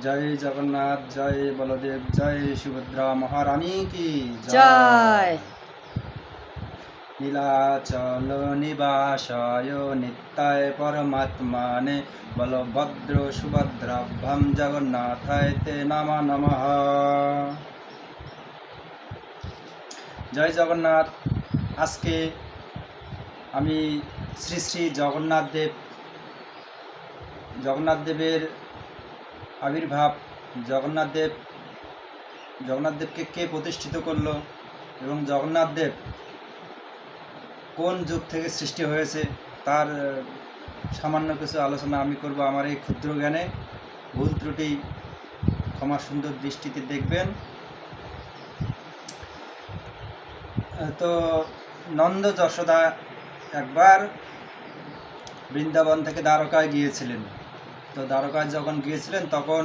জয় জগন্নাথ জয় বলদেব জয় সুভদ্রা মহারানী কি জয়। নীলাচল নিবাসায় নিত্যায় পরমাত্মানে বলভদ্র সুভদ্রাভ্যাম জগন্নাথায় তে নামা নমঃ। জয় জগন্নাথ। আজকে আমি শ্রী শ্রী জগন্নাথ দেব জগন্নাথ দেবের আবির্ভাব জগন্নাথদেব জগন্নাথদেবকে কে প্রতিষ্ঠিত করল এবং জগন্নাথদেব কোন যুগ থেকে সৃষ্টি হয়েছে তার সামান্য কিছু আলোচনা আমি করব আমার এই ক্ষুদ্র জ্ঞানে। ভুল ত্রুটি, ক্ষমা সুন্দর দৃষ্টিতে দেখবেন। তো নন্দ যশোদা একবার বৃন্দাবন থেকে দ্বারকায় গিয়েছিলেন। তো দ্বারকায় যখন গিয়েছিলেন, তখন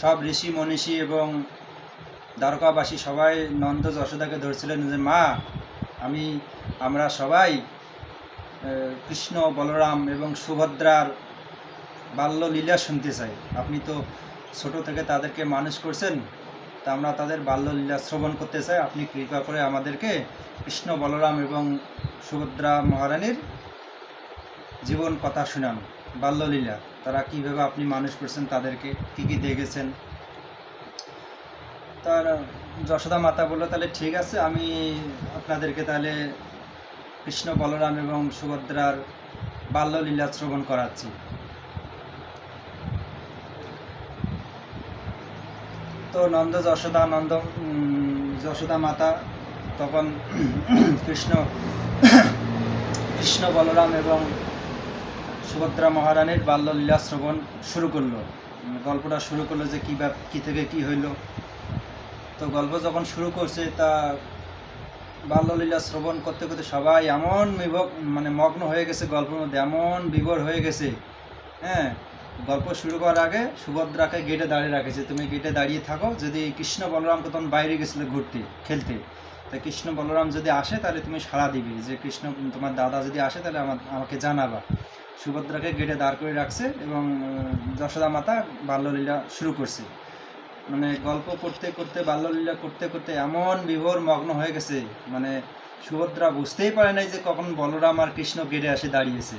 সব ঋষি, মনীষী এবং দ্বারকাবাসী সবাই নন্দ যশোদাকে ধরছিলেন যে, মা, আমি, আমরা সবাই কৃষ্ণ, বলরাম এবং সুভদ্রার বাল্য লীলা শুনতে চাই। আপনি তো ছোট থেকে তাদেরকে মানুষ করছেন, তা আমরা তাদের বাল্য লীলা শ্রবণ করতে চাই। আপনি কৃপা করে আমাদেরকে কৃষ্ণ, বলরাম এবং সুভদ্রা মহারানীর জীবন কথা শুনান বাল্যলীলা তারা কীভাবে আপনি মানুষ করছেন, তাদেরকে কী কী দেখেছেন? তার, যশোদা মাতা বলল, তাহলে ঠিক আছে, আমি আপনাদেরকে তাহলে কৃষ্ণ বলরাম এবং সুভদ্রার বাল্যলীলা শ্রবণ করাচ্ছি। তো নন্দ যশোদা নন্দ যশোদা মাতা তখন কৃষ্ণ কৃষ্ণ বলরাম এবং সুভদ্রা মহারানীর বাল্যলীলা শ্রবণ শুরু করল। গল্পটা শুরু করল যে কী কী থেকে কী হইল। তো গল্প যখন শুরু করছে, তা বাল্যলীলা শ্রবণ করতে করতে সবাই এমন বিভক মানে মগ্ন হয়ে গেছে গল্পের মধ্যে, এমন বিভোর হয়ে গেছে। হ্যাঁ গল্প শুরু করার আগে সুভদ্রাকে গেটে দাঁড়িয়ে রাখেছে। তুমি গেটে দাঁড়িয়ে থাকো, যদি কৃষ্ণ বলরামকে তখন বাইরে গেছিল ঘুরতে, খেলতে। তা কৃষ্ণ বলরাম যদি আসে, তাহলে তুমি সাড়া দিবে যে কৃষ্ণ, তোমার দাদা যদি আসে, তাহলে আমাকে জানাবা। সুভদ্রাকে গেটে দাঁড় করে রাখছে এবং যশোদা মাতা বাল্যলীলা শুরু করছে। মানে গল্প করতে করতে, বাল্যলীলা করতে করতে এমন বিভোর মগ্ন হয়ে গেছে। মানে সুভদ্রা বুঝতেই পারে নাই যে কখন বলরাম আর কৃষ্ণ গেটে আসে দাঁড়িয়েছে।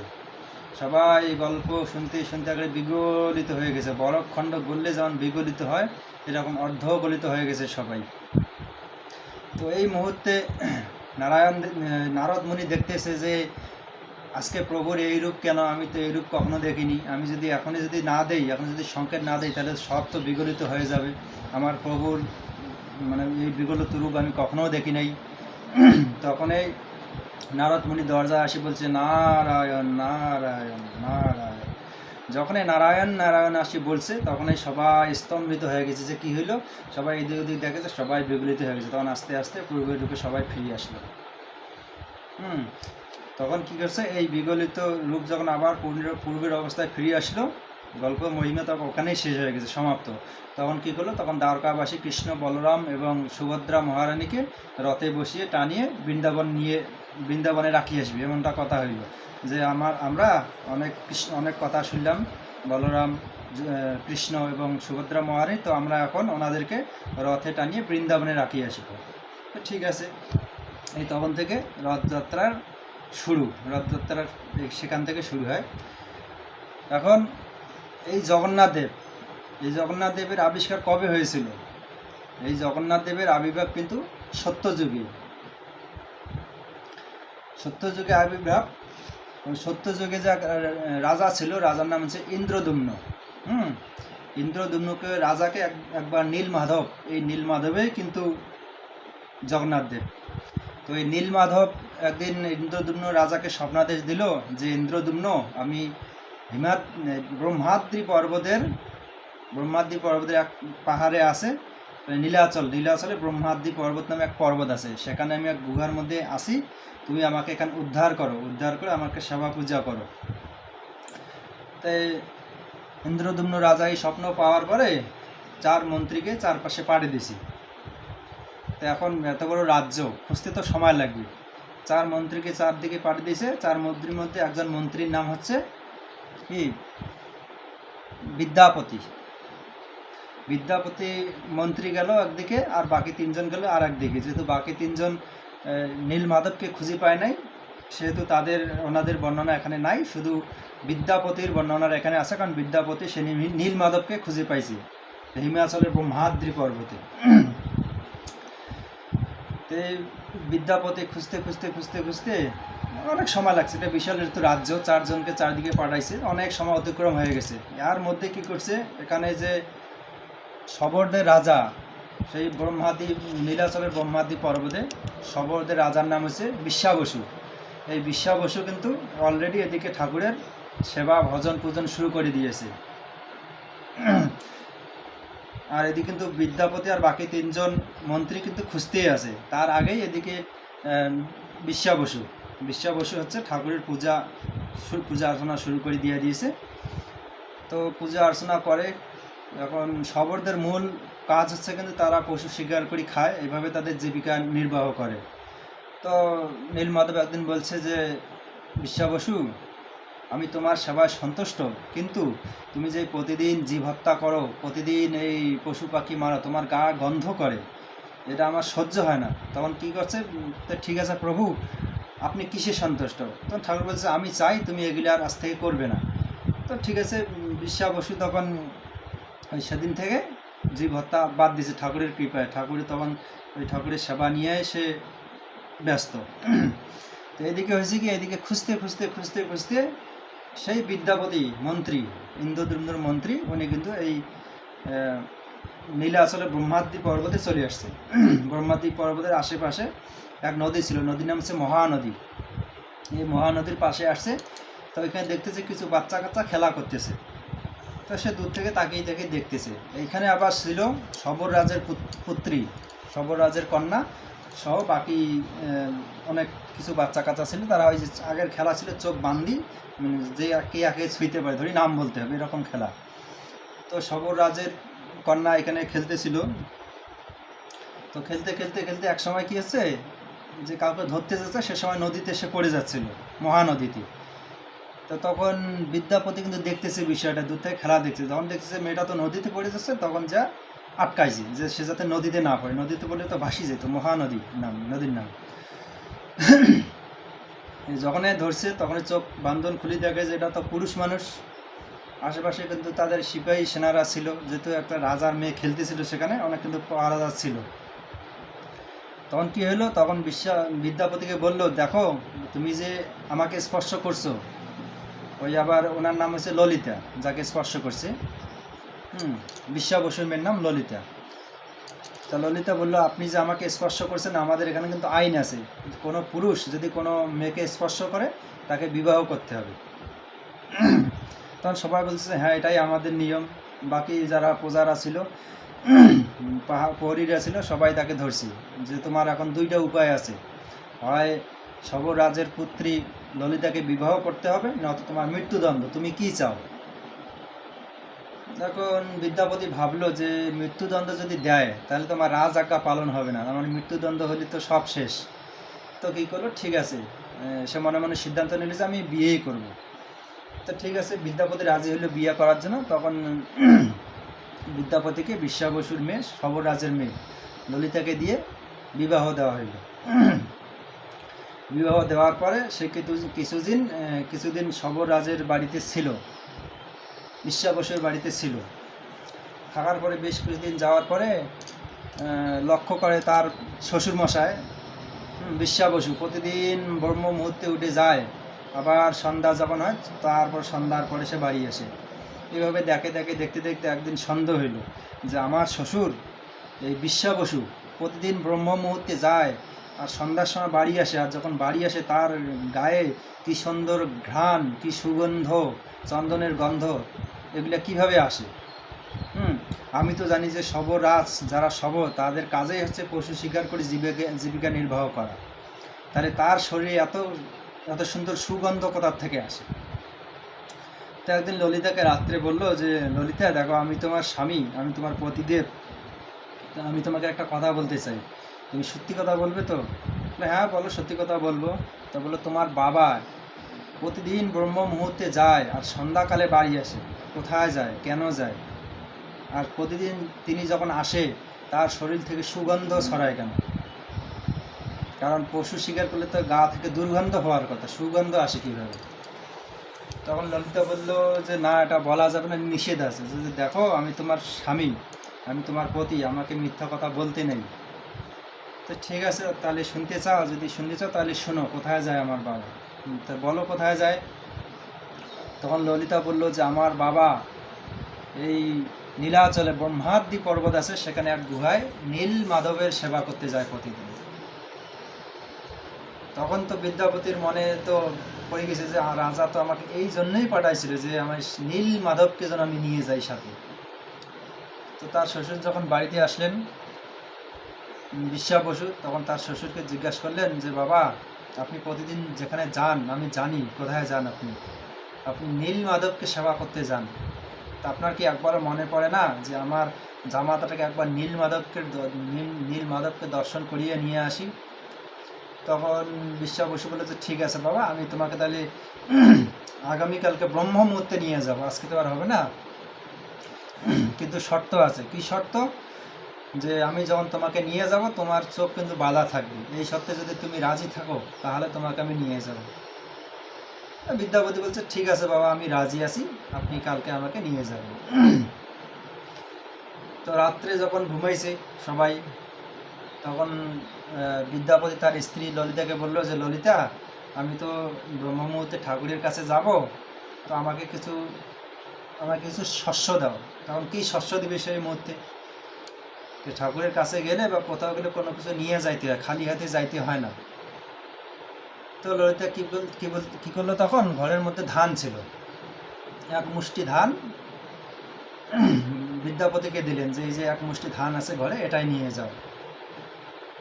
সবাই গল্প শুনতে শুনতে আগে বিগলিত হয়ে গেছে। বরফখণ্ড গললে যেমন বিগলিত হয়, এরকম অর্ধ গলিত হয়ে গেছে সবাই। তো এই মুহূর্তে নারায়ণ নারদ মুনি দেখতেছে যে আজকে প্রভুর এই রূপ কেন? আমি তো এই রূপ কখনো দেখিনি। আমি যদি এখনই যদি না দেই এখন যদি সংকেত না দেই, তাহলে সব তো বিগলিত হয়ে যাবে। আমার প্রভুর মানে এই বিগলিত রূপ আমি কখনো দেখি নাই। তখনই নারদ মুনি দরজা আসি বলছে, নারায়ণ নারায়ণ নারায়ণ। যখনই নারায়ণ নারায়ণ আসি বলছে তখনই সবাই স্তম্ভিত হয়ে গেছে যে কী হইল? সবাই এদিক ওদিক দেখেছে সবাই বিগলিত হয়ে গেছে। তখন আস্তে আস্তে পূর্বের রূপে সবাই ফিরে আসলো। হুম। তখন কি করছে, এই বিগলিত রূপ যখন আবার পূর্বের অবস্থায় ফিরে আসলো, গল্প মহিমা তখন ওখানেই শেষ হয়ে গেছে, সমাপ্ত। তখন কি করল, তখন দ্বারকাবাসী কৃষ্ণ বলরাম এবং সুভদ্রা মহারানীকে রথে বসিয়ে টানিয়ে বৃন্দাবন নিয়ে, বৃন্দাবনে রাখি আসবে, এমনটা কথা হইল। যে আমার, আমরা অনেক কৃষ্ণ, অনেক কথা শুনলাম, বলরাম কৃষ্ণ এবং সুভদ্রা মহারানী, তো আমরা এখন ওনাদেরকে রথে টানিয়ে বৃন্দাবনে রাখি আসব। ঠিক আছে, এই তখন থেকে রথযাত্রার শুরু, রথযাত্রার সেখান থেকে শুরু হয়। এখন এই জগন্নাথ দেব, এই জগন্নাথ দেবের আবিষ্কার কবে হয়েছিল? এই জগন্নাথ দেবের আবির্ভাব কিন্তু সত্যযুগে। সত্যযুগে আবির্ভাব সত্যযুগে যা রাজা ছিল, রাজার নাম হচ্ছে ইন্দ্রদুম্ন। হুম? ইন্দ্রদুম্নকে রাজাকে এক- একবার নীল মাধব এই নীল মাধবে কিন্তু জগন্নাথ দেব। তো এই নীলমাধব একদিন ইন্দ্রদুম্ন রাজাকে স্বপ্নাদেশ দিল যে, ইন্দ্রদুম্ন, আমি হিমাদ ব্রহ্মাদ্রি পর্বতের ব্রহ্মাদ্রি পর্বতের এক পাহাড়ে আছে নীলাচল, নীলাচলে ব্রহ্মাদ্রি পর্বত নামে এক পর্বত আছে। সেখানে আমি এক গুহার মধ্যে আসি, তুমি আমাকে এখানে উদ্ধার করো, উদ্ধার করে আমাকে সেবা পূজা করো। তাই ইন্দ্রদুম্ন রাজা এই স্বপ্ন পাওয়ার পরে চার মন্ত্রীকে চারপাশে পাঠিয়ে দিছি তো এখন এত বড় রাজ্য, খুঁজতে তো সময় লাগবে। চার মন্ত্রীকে চারদিকে পাঠিয়ে দিয়েছে, চার মন্ত্রীর মধ্যে একজন মন্ত্রীর নাম হচ্ছে কি? বিদ্যাপতি। বিদ্যাপতি মন্ত্রী গেল একদিকে, আর বাকি তিনজন গেল আর একদিকে। যেহেতু বাকি তিনজন নীল মাধবকে খুঁজে পায় নাই, সেহেতু তাদের, ওনাদের বর্ণনা এখানে নাই। শুধু বিদ্যাপতির বর্ণনার এখানে আছে, কারণ বিদ্যাপতি, সে নীল- মাধবকে খুঁজে পাইছে। হিমাচলের ব্রহ্মাদ্রি পর্বতে। তো বিদ্যাপতি খুঁজতে খুঁজতে খুঁজতে খুঁজতে অনেক সময় লাগছে। এটা বিশাল ঋতু রাজ্য, চারজনকে চারদিকে পাঠাইছে, অনেক সময় অতিক্রম হয়ে গেছে। এর মধ্যে কি করছে, এখানে যে সবরদের রাজা, সেই ব্রহ্মাদি, নীলাচলের ব্রহ্মাদি পর্বতে সবরদের রাজার নাম হচ্ছে বিশ্বাবসু। এই বিশ্বাবসু কিন্তু অলরেডি এদিকে ঠাকুরের সেবা ভজন পূজন শুরু করে দিয়েছে। আর এদিকে কিন্তু বিদ্যাপতি আর বাকি তিনজন মন্ত্রী কিন্তু খুঁজতেই আছে তার আগেই এদিকে বিশ্বা বসু। বিশ্বা বসু হচ্ছে ঠাকুরের পূজা পূজা অর্চনা শুরু করে দিয়ে দিয়েছে। তো পূজা অর্চনা করে, এখন শবরদের মূল কাজ হচ্ছে কিন্তু তারা পশু শিকার করে খায়, এভাবে তাদের জীবিকা নির্বাহ করে। তো নীলমাধব একদিন বলছে যে, বিশ্বা বসু আমি তোমার সেবায় সন্তুষ্ট। কিন্তু তুমি যে প্রতিদিন জীব হত্যা করো, প্রতিদিন এই পশু পাখি মারো, তোমার গা গন্ধ করে। এটা আমার সহ্য হয় না। তখন কি করছে? তো ঠিক আছে প্রভু, আপনি কিসে সন্তুষ্ট? তখন ঠাকুর বলছে, আমি চাই তুমি এগুলি আর আজ থেকে করবে না। তো ঠিক আছে বিশ্বা বসু তখন ওই সেদিন থেকে জীব হত্যা বাদ দিয়েছে ঠাকুরের কৃপায়। ঠাকুরের তখন ওই ঠাকুরের সেবা নিয়ে সে ব্যস্ত। তো এদিকে হয়েছে কি, এদিকে খুঁজতে খুঁজতে খুঁজতে খুঁজতে সেই বিদ্যাপতি মন্ত্রী ইন্দ্রদ্রুম্নর মন্ত্রী, উনি কিন্তু এই নীলা আসলে ব্রহ্মাদ্রি পর্বতে চলে আসছে। ব্রহ্মাদ্রি পর্বতের আশেপাশে এক নদী ছিল, নদীর নাম হচ্ছে মহানদী। এই মহানদীর পাশে আসছে, তো ওইখানে দেখতেছে কিছু বাচ্চা কাচ্চা খেলা করতেছে। তো সে দূর থেকে তাকিয়ে দেখে দেখতেছে। এইখানে আবার ছিল সবর রাজের পুত- পুত্রী, সবর রাজের কন্যা সহ বাকি অনেক কিছু বাচ্চা কাচ্চা ছিল, তারা ওই যে আগের খেলা ছিল, চোখ বান্দি মানে যে কে আগে ছুঁইতে পারে, ধরি নাম বলতে হবে, এরকম খেলা। তো সবর রাজের কন্যা এখানে খেলতেছিল তো খেলতে খেলতে খেলতে এক সময় কি হচ্ছে, যে কাউকে ধরতে যাচ্ছে, সে সময় নদীতে সে পড়ে যাচ্ছিল, মহানদীতে। তো তখন বিদ্যাপতি কিন্তু দেখতেছে বিষয়টা, দূর থেকে খেলা দেখছে যখন দেখতেছে মেয়েটা তো নদীতে পড়ে যাচ্ছে, তখন যা আটকাইছে, যে সে যাতে নদীতে না পড়ে। নদীতে পড়লে তো ভাসি যেত, মহানদী নাম, নদীর নাম। এই যখনই ধরছে, তখনই চোখ বান্ধন খুলে দেখে যে এটা তো পুরুষ মানুষ। আশেপাশে কিন্তু তাদের সিপাহী সেনারা ছিল, যেহেতু একটা রাজার মেয়ে খেলতেছিল সেখানে, অনেক কিন্তু পাহারাদার ছিল। তখন কি হলো? তখন বিশ্বা বিদ্যাপতিকে বলল, দেখো, তুমি যে আমাকে স্পর্শ করছ, ওই আবার ওনার নাম হচ্ছে ললিতা, যাকে স্পর্শ করছে। হুম, বিশ্বা বসুর মেয়ের নাম ললিতা। তা ললিতা বলল, আপনি যে আমাকে স্পর্শ করছেন, আমাদের এখানে কিন্তু আইন আছে। কোনো পুরুষ যদি কোনো মেয়েকে স্পর্শ করে, তাকে বিবাহ করতে হবে। তখন সবাই বলছে হ্যাঁ এটাই আমাদের নিয়ম। বাকি যারা প্রজারা ছিল প্রহরীরা ছিল, সবাই তাকে ধরছি। যে তোমার এখন দুইটা উপায় আছে। হয় সবর রাজের পুত্রী ললিতাকে বিবাহ করতে হবে, নয়তো তোমার মৃত্যুদণ্ড। তুমি কি চাও? এখন বিদ্যাপতি ভাবলো যে মৃত্যুদণ্ড যদি দেয়, তাহলে তোমার রাজ আজ্ঞা পালন হবে না। আমার মৃত্যুদণ্ড হলে তো সব শেষ। তো কী করল? ঠিক আছে। সে মনে মনে সিদ্ধান্ত নিল যে আমি বিয়েই করব। তো ঠিক আছে, বিদ্যাপতি রাজি হলো বিয়ে করার জন্য। তখন বিদ্যাপতিকে বিশ্বা বসুর মেয়ে, সবর রাজের মেয়ে, ললিতাকে দিয়ে বিবাহ দেওয়া হইল। বিবাহ দেওয়ার পরে সে কিছু, কিছুদিন কিছুদিন সবর রাজের বাড়িতে ছিল। বিশ্বা বসুর বাড়িতে ছিল। থাকার পরে বেশ কিছুদিন যাওয়ার পরে লক্ষ্য করে তার শ্বশুরমশাই হুম, বিশ্বা বসু। প্রতিদিন ব্রহ্ম মুহূর্তে উঠে যায়। আবার সন্ধ্যা যখন হয় তারপর সন্ধ্যার পরে সে বাড়ি আসে। এভাবে দেখে দেখে দেখতে দেখতে একদিন সন্দেহ হইল যে আমার শ্বশুর এই বিশ্বা বসু প্রতিদিন ব্রহ্ম মুহূর্তে যায়। আর সন্ধ্যার সময় বাড়ি আসে, আর যখন বাড়ি আসে তার গায়ে কি সুন্দর ঘ্রাণ, কি সুগন্ধ, চন্দনের গন্ধ, এগুলা কীভাবে আসে? হুম, আমি তো জানি যে সবরাজ যারা সব তাদের কাজেই হচ্ছে পশু শিকার করে জীবিকা জীবিকা নির্বাহ করা। তাহলে তার শরীরে এত এত সুন্দর সুগন্ধ কোথার থেকে আসে? তো একদিন ললিতাকে রাত্রে বলল যে, ললিতা, দেখো আমি তোমার স্বামী, আমি তোমার পতিদেব। আমি তোমাকে একটা কথা বলতে চাই। তুমি সত্যি কথা বলবে তো? হ্যাঁ বলো, সত্যি কথা বলব। তা বলল তোমার বাবা প্রতিদিন ব্রহ্ম মুহূর্তে যায় আর সন্ধ্যাকালে বাড়ি আসে। কোথায় যায়? কেন যায়? আর প্রতিদিন তিনি যখন আসে, তার শরীর থেকে সুগন্ধ ছড়ায় কেন? কারণ পশু শিকার করলে তো গা থেকে দুর্গন্ধ হওয়ার কথা, সুগন্ধ আসে কীভাবে? তখন ললিতা বলল যে, না, এটা বলা যাবে না, নিষেধ আছে। যে, দেখো, আমি তোমার স্বামী, আমি তোমার পতি, আমাকে মিথ্যা কথা বলতে নেই। তো ঠিক আছে, তাহলে শুনতে চাও, যদি শুনতে চাও তাহলে শোনো, কোথায় যায় আমার বাবা? তা বলো কোথায় যায়? তখন ললিতা বলল যে, আমার বাবা এই নীলাচলে ব্রহ্মাদ্রি পর্বত আছে, সেখানে এক গুহায় নীল মাধবের সেবা করতে যায় প্রতিদিন। তখন তো বিদ্যাপতির মনে তো পড়ে গেছে যে রাজা তো আমাকে এই জন্যই পাঠাইছিল যে, আমার নীল মাধবকে যেন আমি নিয়ে যাই সাথে। তো তার শ্বশুর যখন বাড়িতে আসলেন বিশ্বা বসু তখন তার শ্বশুরকে জিজ্ঞাসা করলেন যে, বাবা, আপনি প্রতিদিন যেখানে যান, আমি জানি, কোথায় যান আপনি? আপনি নীল মাধবকে সেবা করতে যান। তা আপনার কি একবারও মনে পড়ে না যে আমার জামাতাটাকে একবার নীল মাধবকে নীল নীল মাধবকে দর্শন করিয়ে নিয়ে আসি? তখন বিশ্বা বসু বলে যে, ঠিক আছে বাবা, আমি তোমাকে তাহলে আগামীকালকে ব্রহ্ম মুহূর্তে নিয়ে যাব। আজকে তো আর হবে না। কিন্তু শর্ত আছে। কি শর্ত? যে আমি যখন তোমাকে নিয়ে যাব, তোমার চোখ কিন্তু বাধা থাকবে। এই শর্তে যদি তুমি রাজি থাকো, তাহলে তোমাকে আমি নিয়ে যাব। বিদ্যাপতি বলছে, ঠিক আছে বাবা, আমি রাজি আছি। আপনি কালকে আমাকে নিয়ে যাবেন। তো রাত্রে যখন ঘুমাইছে সবাই, তখন বিদ্যাপতি তার স্ত্রী ললিতাকে বলল যে, ললিতা, আমি তো ব্রহ্ম মুহূর্তে ঠাকুরের কাছে যাব, তো আমাকে কিছু আমাকে কিছু শস্য দাও। তখন কি শস্য দিবে সেই মুহূর্তে? তো ঠাকুরের কাছে গেলে বা কোথাও গেলে কোনো কিছু নিয়ে যাইতে হয়, খালি হাতে যাইতে হয় না। তো ললিতা কি বল কি বল, কি করল তখন? ঘরের মধ্যে ধান ছিল। এক মুষ্টি ধান বিদ্যাপতিকে দিলেন যে, এই যে এক মুষ্টি ধান আছে ঘরে, এটাই নিয়ে যাও।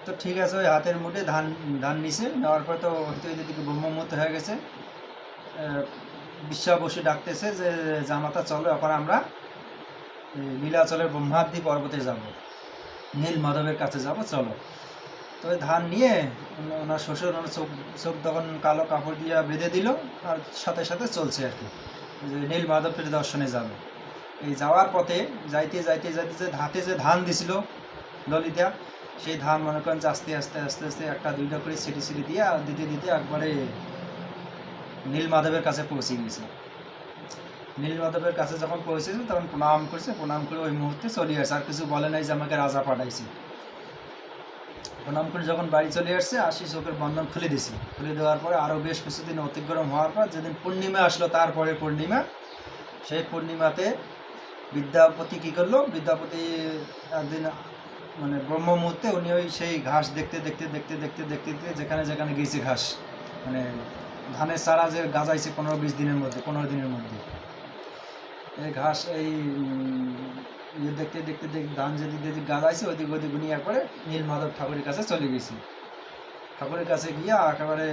তো ঠিক আছে, ওই হাতের মুঠে ধান ধান নিছে। নেওয়ার পর তো এদিকে ব্রহ্মমূর্ত হয়ে গেছে। বিশ্বা বসু ডাকতেছে যে, জামাতা, চলো, এখন আমরা নীলাচলের ব্রহ্মাদ্রি পর্বতে যাব। নীল মাধবের কাছে যাব, চলো। তো ওই ধান নিয়ে ওনার শ্বশুর ওনার চোখ চোখ তখন কালো কাপড় দিয়ে বেঁধে দিল, আর সাথে সাথে চলছে আর কি। যে নীল মাধবের দর্শনে যাবে। এই যাওয়ার পথে যাইতে যাইতে যাইতে যে হাতে যে ধান দিছিল ললিতা, সেই ধান মনে করেন যে আস্তে আস্তে আস্তে আস্তে একটা, দুইটা করে সিটি সিটি দিয়ে আর দিতে দিতে একবারে নীল মাধবের কাছে পৌঁছে গিয়েছে। নীল মাধবের কাছে যখন পৌঁছেছে তখন প্রণাম করছে, প্রণাম করে ওই মুহূর্তে চলে আসছে আর কিছু বলে নাই যে আমাকে রাজা পাঠাইছে। প্রণাম করে যখন বাড়ি চলে আসছে, আসি চোখের বন্ধন খুলে দিছি। খুলে দেওয়ার পরে আরও বেশ কিছুদিন অতিক্রম হওয়ার পর যেদিন পূর্ণিমা আসলো, তারপরে পূর্ণিমা। সেই পূর্ণিমাতে বিদ্যাপতি কী করল? বিদ্যাপতি একদিন মানে ব্রহ্ম মুহূর্তে উনি ওই সেই ঘাস দেখতে দেখতে দেখতে দেখতে দেখতে দেখতে যেখানে যেখানে গেছে ঘাস। মানে ধানের চারা যে গাজাইছে পনেরো, বিশ দিনের মধ্যে, পনেরো দিনের মধ্যে। ঘাস, এই ইয়ে দেখতে দেখতে দেখতে ধান যেদিক যেদিক গাজাইছে ওদিক ওদিক উনি একবারে নীল মাধব ঠাকুরের কাছে চলে গেছি। ঠাকুরের কাছে গিয়া একেবারে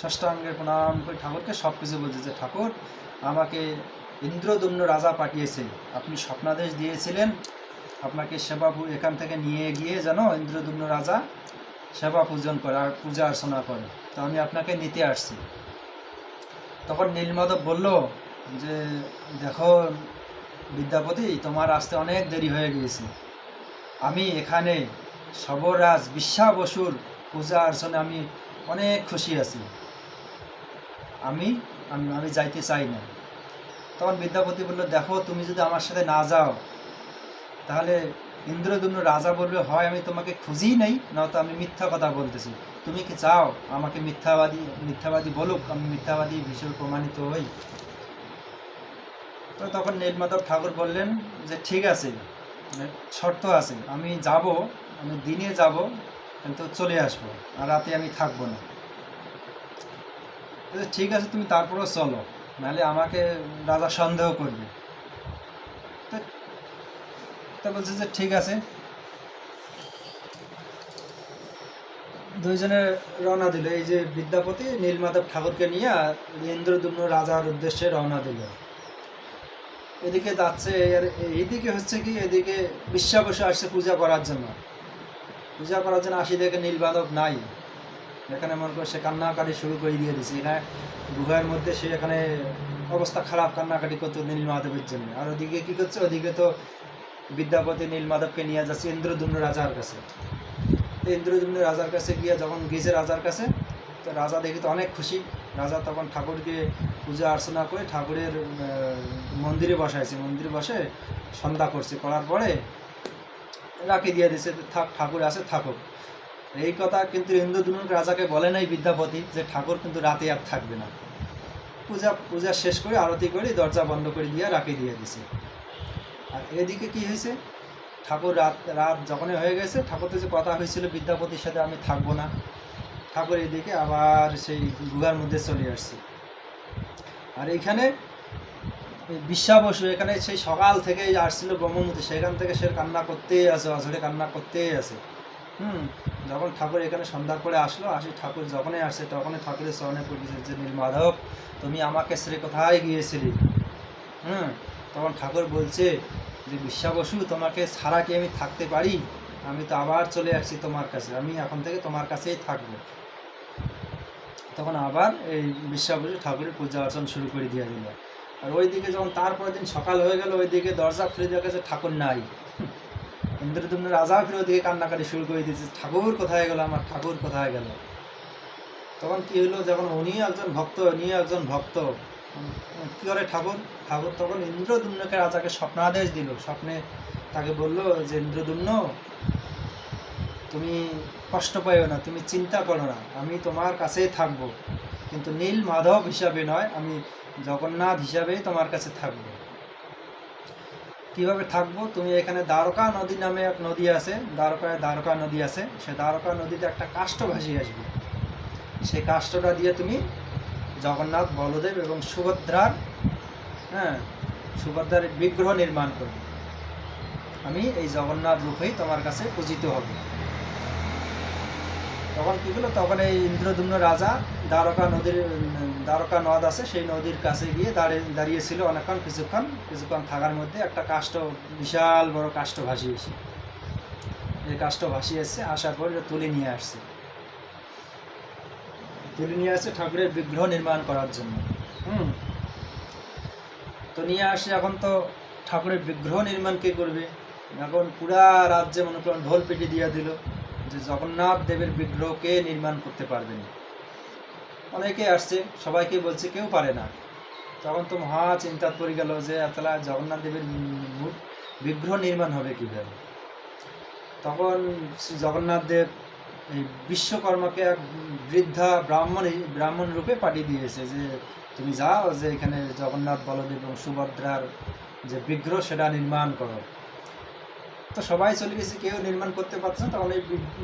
ষষ্ঠাঙ্গের প্রণাম করে ঠাকুরকে সব কিছু বলছে যে, ঠাকুর, আমাকে ইন্দ্রদম্ন রাজা পাঠিয়েছে। আপনি স্বপ্নাদেশ দিয়েছিলেন। আপনাকে সেবা এখান থেকে নিয়ে গিয়ে যেন ইন্দ্রদম্ন রাজা সেবা পূজন করে, আর পূজা অর্চনা করে। তো আমি আপনাকে নিতে আসছি। তখন নীলমাধব বলল যে দেখো, বিদ্যাপতি, তোমার আসতে অনেক দেরি হয়ে গিয়েছে। আমি এখানে সবরাজ বিশ্বা বসুর পূজা অর্চনে আমি অনেক খুশি আছি। আমি আমি আমি যাইতে চাই না। তখন বিদ্যাপতি বলল, দেখো, তুমি যদি আমার সাথে না যাও, তাহলে ইন্দ্রদুম্ন রাজা বলবে, হয় আমি তোমাকে খুঁজেই নেই, নয়তো আমি মিথ্যা কথা বলতেছি। তুমি কি চাও আমাকে মিথ্যাবাদী মিথ্যাবাদী বলুক, আমি মিথ্যাবাদী হিসেবে প্রমাণিত হই? তো তখন নীলমাধব ঠাকুর বললেন যে, ঠিক আছে মানে শর্ত আছে, আমি যাব, আমি দিনে যাব, কিন্তু চলে আসব আর রাতে আমি থাকব না। ঠিক আছে, তুমি তারপরেও চলো, নাহলে আমাকে রাজা সন্দেহ করবে। তো- বলছে যে, ঠিক আছে। দুইজনে রওনা দিল। এই যে বিদ্যাপতি নীলমাধব ঠাকুরকে নিয়ে আর ইন্দ্রদুম্ন রাজার উদ্দেশ্যে রওনা দিল। এদিকে যাচ্ছে আর এইদিকে হচ্ছে কি, এদিকে বিশ্বা বসে আসছে পূজা করার জন্য। পূজা করার জন্য আসি দেখে নীলমাধব নাই। এখানে মনে করে সে কান্নাকাটি শুরু করে দিয়ে দিছে। এখানে গুহার মধ্যে সে এখানে অবস্থা খারাপ কান্নাকাটি করতো নীল মাধবের জন্য। আর ওদিকে কী করছে, ওদিকে তো বিদ্যাপতি নীলমাধবকে নিয়ে যাচ্ছে ইন্দ্রদুম্ন রাজার কাছে। তো ইন্দ্রদুম্ন রাজার কাছে গিয়ে যখন গেছে রাজার কাছে, তো রাজা দেখি তো অনেক খুশি। রাজা তখন ঠাকুরকে পূজা অর্চনা করে ঠাকুরের মন্দিরে বসাইছে। মন্দিরে বসে সন্ধ্যা করছে। করার পরে রাখি দিয়ে দিছে, থাক, ঠাকুর আছে, থাকুক। এই কথা কিন্তু ইন্দ্রদুম্ন রাজাকে বলে নাই বিদ্যাপতি যে ঠাকুর কিন্তু রাতে আর থাকবে না। পূজা পূজা শেষ করে আরতি করে দরজা বন্ধ করে দিয়ে রাখি দিয়ে দিছে। আর এদিকে কি হয়েছে? ঠাকুর রাত রাত যখনই হয়ে গেছে ঠাকুরতে যে কথা হয়েছিল, বিদ্যাপতির সাথে আমি থাকব না। ঠাকুর এদিকে আবার সেই গুহার মধ্যে চলে আসছে। আর এইখানে বিশ্বা বসু, এখানে সেই সকাল থেকে আসছিল ব্রহ্মমূর্তি, সেখান থেকে সে কান্না করতেই আছে, অঝরে কান্না করতেই আছে। হুম, যখন ঠাকুর এখানে সন্ধ্যার পরে আসলো, আসি ঠাকুর যখনই আসছে তখনই ঠাকুরের চরণে পড়েছে যে নীলমাধব তুমি আমাকে ছেড়ে কোথায় গিয়েছিলি? হুম, তখন ঠাকুর বলছে যে বিশ্বা বসু, তোমাকে ছাড়া কি আমি থাকতে পারি? আমি তো আবার চলে আসছি তোমার কাছে। আমি এখন থেকে তোমার কাছেই থাকব। তখন আবার এই বিশ্বা ঠাকুরের পূজা অর্চনা শুরু করে দিয়ে দিল। আর ওইদিকে যখন তারপরের দিন সকাল হয়ে গেল, ওইদিকে দরজা খুলে দেখা গেছে ঠাকুর নাই। ইন্দ্রদুম্ন রাজা ফিরে ওদিকে কান্নাকাটি শুরু করে দিয়েছে, ঠাকুর কোথায় গেল আমার? ঠাকুর কোথায় গেল? তখন কি হলো? যখন উনি একজন ভক্ত, উনি একজন ভক্ত। কি করে ঠাকুর? ঠাকুর তখন ইন্দ্রদুম্নকে রাজাকে স্বপ্নাদেশ দিল। স্বপ্নে তাকে বলল যে ইন্দ্রদুম্ন তুমি কষ্ট পাইও না, তুমি চিন্তা করো না, আমি তোমার কাছেই থাকব। কিন্তু নীল মাধব হিসাবে নয়, আমি জগন্নাথ হিসাবেই তোমার কাছে থাকব। কীভাবে থাকব? তুমি এখানে দ্বারকা নদী নামে এক নদী আছে, দ্বারকায় দ্বারকা নদী আছে, সে দ্বারকা নদীতে একটা কাষ্ঠ ভাসিয়ে আসবে। সেই কাষ্ঠটা দিয়ে তুমি জগন্নাথ, বলদেব এবং সুভদ্রার হ্যাঁ সুভদ্রার বিগ্রহ নির্মাণ করবে। আমি এই জগন্নাথ রূপেই তোমার কাছে পূজিত হব। তখন কি হলো? তখন এই ইন্দ্রদুম্ন রাজা দ্বারকা নদীর, দ্বারকা নদ আছে, সেই নদীর কাছে গিয়ে দাঁড়িয়ে দাঁড়িয়েছিল অনেকক্ষণ, কিছুক্ষণ কিছুক্ষণ থাকার মধ্যে একটা কাষ্ঠ, বিশাল বড় কাষ্ঠ ভাসিয়েছে। এই কাষ্ঠ ভাসিয়ে আসার পর তুলে নিয়ে আসছে। তুলে নিয়ে আসছে ঠাকুরের বিগ্রহ নির্মাণ করার জন্য। হুম। তো নিয়ে আসে এখন তো ঠাকুরের বিগ্রহ নির্মাণ কে করবে? এখন পুরা রাজ্যে মনে করেন ঢোল পিটি দিয়ে দিল। যে জগন্নাথ দেবের বিগ্রহ কে নির্মাণ করতে পারবে না। অনেকে আসছে, সবাইকে বলছে কেউ পারে না। তখন তো মহা চিন্তা পড়ে গেল যে তাহলে জগন্নাথ দেবের বিগ্রহ নির্মাণ হবে কীভাবে? তখন শ্রী জগন্নাথ দেব এই বিশ্বকর্মাকে এক বৃদ্ধা ব্রাহ্মণ ব্রাহ্মণ রূপে পাঠিয়ে দিয়েছে যে, তুমি যাও যে, এখানে জগন্নাথ, বলদেব এবং সুভদ্রার যে বিগ্রহ, সেটা নির্মাণ করো। তো সবাই চলে গেছে, কেউ নির্মাণ করতে পারছে না, তখন এই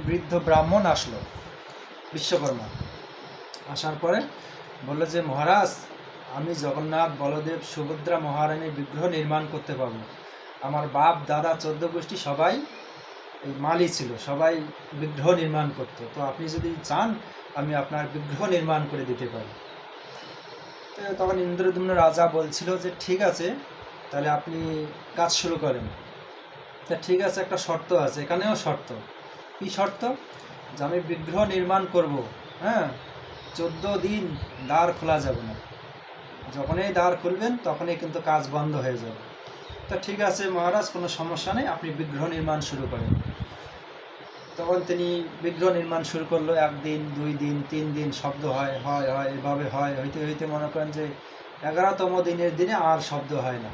বৃদ্ধ ব্রাহ্মণ আসলো, বিশ্বকর্মা। আসার পরে বলল যে, মহারাজ, আমি জগন্নাথ, বলদেব, সুভদ্রা মহারানীর বিগ্রহ নির্মাণ করতে পারব। আমার বাপ, দাদা, চোদ্দ গোষ্ঠী সবাই এই মালি ছিল, সবাই বিগ্রহ নির্মাণ করতো। তো আপনি যদি চান, আমি আপনার বিগ্রহ নির্মাণ করে দিতে পারি। তখন ইন্দ্রদুম্ন রাজা বলছিল যে, ঠিক আছে, তাহলে আপনি কাজ শুরু করেন। তা ঠিক আছে, একটা শর্ত আছে। এখানেও শর্ত। কি শর্ত? যে আমি বিগ্রহ নির্মাণ করব হ্যাঁ? চোদ্দ দিন দ্বার খোলা যাবে না। যখনই দ্বার খুলবেন, তখনই কিন্তু কাজ বন্ধ হয়ে যাবে। তো ঠিক আছে মহারাজ, কোনো সমস্যা নেই, আপনি বিগ্রহ নির্মাণ শুরু করেন। তখন তিনি বিগ্রহ নির্মাণ শুরু করল, একদিন, দুই দিন, তিন দিন, শব্দ হয় হয় হয়, এভাবে হয়, হইতে হইতে মনে করেন যে এগারোতম দিনের দিনে আর শব্দ হয় না।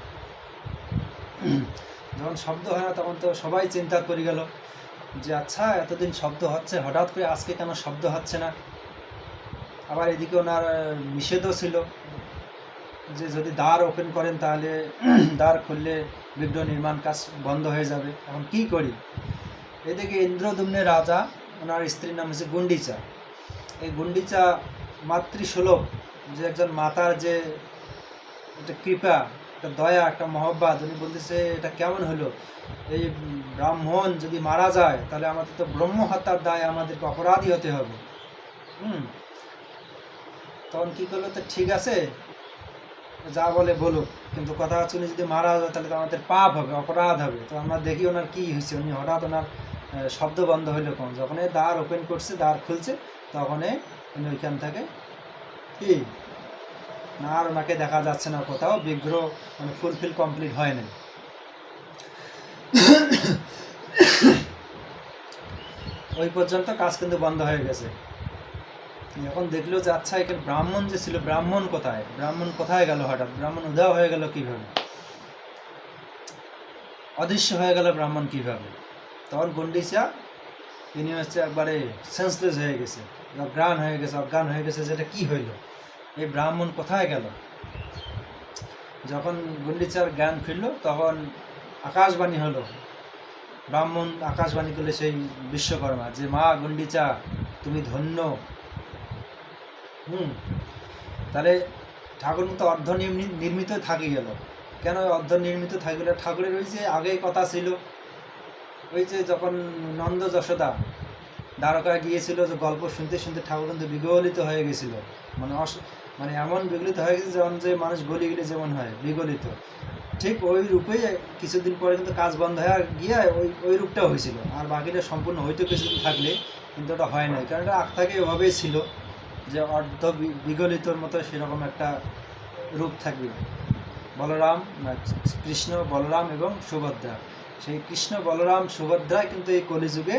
যখন শব্দ হয় না, তখন তো সবাই চিন্তা করে গেল যে আচ্ছা এতদিন শব্দ হচ্ছে, হঠাৎ করে আজকে কেন শব্দ হচ্ছে না? আবার এদিকে ওনার নিষেধও ছিল যে, যদি দ্বার ওপেন করেন তাহলে দ্বার খুললে বিঘ্ন নির্মাণ কাজ বন্ধ হয়ে যাবে। এখন কি করি? এদিকে ইন্দ্রদুম্নে রাজা, ওনার স্ত্রীর নাম হচ্ছে গুন্ডিচা। এই গুন্ডিচা মাতৃসুলভ, যে একজন মাতার যে একটা কৃপা একটা দয়া, একটা মহব্বাত। উনি বলতেছে, এটা কেমন হলো? এই ব্রাহ্মণ যদি মারা যায়, তাহলে আমাদের তো ব্রহ্ম হত্যার দায় আমাদেরকে অপরাধী হতে হবে। হুম। তখন কি করল? তো ঠিক আছে, যা বলে বলুক। কিন্তু কথা হচ্ছে, উনি যদি মারা যায়, তাহলে তো আমাদের পাপ হবে, অপরাধ হবে। তো আমরা দেখি ওনার কী হয়েছে। উনি হঠাৎ ওনার শব্দ বন্ধ হইল কম যখনই দ্বার ওপেন করছে, দ্বার খুলছে, তখনই উনি ওইখান থেকে কি না আর ওনাকে দেখা যাচ্ছে না কোথাও, বিগ্রহ মানে ফুলফিল কমপ্লিট হয় ওই পর্যন্ত কাজ কিন্তু বন্ধ হয়ে গেছে। এখন দেখল যে আচ্ছা এখানে ব্রাহ্মণ যে ছিল, ব্রাহ্মণ কোথায়? ব্রাহ্মণ কোথায় গেল হঠাৎ? ব্রাহ্মণ উদয় হয়ে গেল কীভাবে? অদৃশ্য হয়ে গেল ব্রাহ্মণ কীভাবে? তখন গন্ডিসা তিনি হচ্ছে একবারে সেন্সলেস হয়ে গেছে, অজ্ঞান হয়ে গেছে, অজ্ঞান হয়ে গেছে যেটা কি হইল? এই ব্রাহ্মণ কোথায় গেল? যখন গন্ডিচার জ্ঞান ফিরল, তখন আকাশবাণী হলো। ব্রাহ্মণ আকাশবাণী করলে সেই বিশ্বকর্মা যে, মা গন্ডিচা, তুমি ধন্য। হুম। তাহলে ঠাকুর তো অর্ধ নির্মি- নির্মিত থাকি গেল। কেন অর্ধ নির্মিত থাকি গেল? ঠাকুরের ওই যে আগেই কথা ছিল, ওই যে যখন নন্দ যশোদা দ্বারকায় গিয়েছিল, যে গল্প শুনতে শুনতে ঠাকুর কিন্তু বিগলিত হয়ে গেছিল। মানে মানে এমন বিগলিত হয়ে গেছে যেমন যে মানুষ গলি গলি যেমন হয়, বিগলিত। ঠিক ওই রূপেই কিছুদিন পরে কিন্তু কাজ বন্ধ হয়ে গিয়ে ওই ওই রূপটা হয়েছিল। আর বাকিটা সম্পূর্ণ হয়তো কিছুদিন থাকলে কিন্তু ওটা হয় নাই। কারণ এটা আগ থেকে এভাবেই ছিল যে অর্ধ বিগলিতর মতো সেরকম একটা রূপ থাকবে। বলরাম কৃষ্ণ, বলরাম এবং সুভদ্রা। সেই কৃষ্ণ, বলরাম সুভদ্রা কিন্তু এই কলিযুগে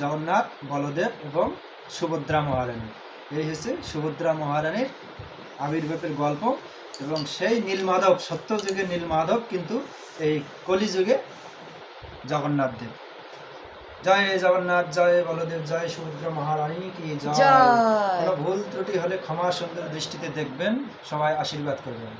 জগন্নাথ, বলদেব এবং সুভদ্রা মহারানী। এই হচ্ছে সুভদ্রা মহারানীর আবির্ভাবের গল্প এবং সেই নীলমাধব সত্যযুগে নীলমাধব কিন্তু এই কলিযুগে জগন্নাথ দেব। জয় জগন্নাথ জয় বলদেব জয় সুভদ্রা মহারানী কি জয়। কোনো ভুল ত্রুটি হলে ক্ষমা সুন্দর দৃষ্টিতে দেখবেন সবাই আশীর্বাদ করবেন।